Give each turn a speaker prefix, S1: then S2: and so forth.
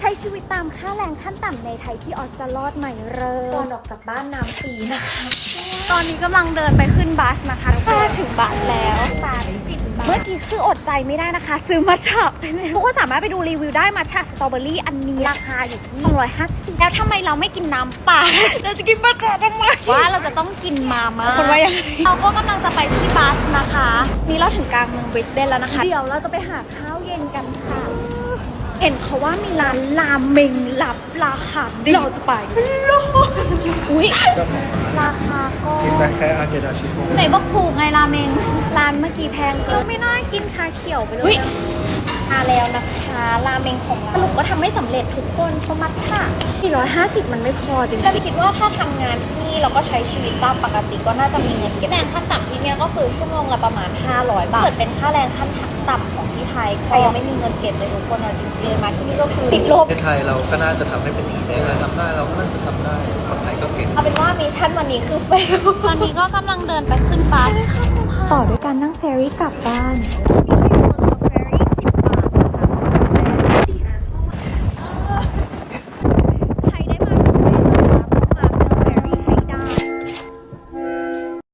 S1: ใช้ชีวิตตามค่าแรงขั้นต่ำในไทยที่ออสจะรอดไหมเริ่ม
S2: ก่อนออกจากบ้านน้ำปีนะคะ
S1: ตอนนี้กำลังเดินไปขึ้นบัสนะคะใกล้ถึงบัสแล้วบาทสิบบาท เมื่อกี้คืออดใจไม่ได้นะคะ ซื้อมัทฉะไปเลยทุกคนสามารถไปดูรีวิวได้มัทฉะสตรอเบอรี่อันนี้ราคาอยู่ที่250แล้วทำไมเราไม่กินน้ำเปล่า เราจะกินมัทฉะทำไม ว่าเราจะต้องกินมาม่าคนว่ายังเราก็กำลังจะไปที่บัสนะคะ นี่เราถึงกลางเมืองบริสเบนแล้วนะคะ เดี๋ยวเราจะไปหาข้าวเย็นกันค่ะ เห็นเขาว่ามีร้านรามเมงหลับราคาดีเราจะไปอุ้ยราคาก็
S3: Questa è anche da cibo.
S1: ไหนบอกถูกไงราเมงร้านเมื่อกี้แพงเกินไม่น่ากินชาเขียวไปเลย มาแล้วนะคะราเมงของเราสรุปก็ทำไม่สำเร็จทุกคนเพราะมัทฉะ450 มันไม่พอจริงๆ
S2: แต่คิดว่าถ้าทำงานที่นี่เราก็ใช้ชีวิตตามปกติก็น่าจะมีเงินเก็บแรงขั้นต่ำที่เนี่ยก็คือชั่วโมงละประมาณ 500 บาทเกิดเป็นค่าแรงขั้นต่ำของที่ไทยใครยังไม่มีเงินเก็บเลยทุกคนเอาจริงๆเลยมาที่นี่ก็คือติดลบ
S3: ในไทยเราก็น่าจะทำให้เป็นอย่างนี้ได้เราทำได้เราก็น่าจะทำได้คนไทยก็เก่ง
S2: เอาเป็นว่ามิชชั่นวันนี้คือเฟล
S1: ตอนนี้ก็กำลังเดินไปขึ้นบัสต่อด้วยการนั่งเฟรรี่กลับบ้าน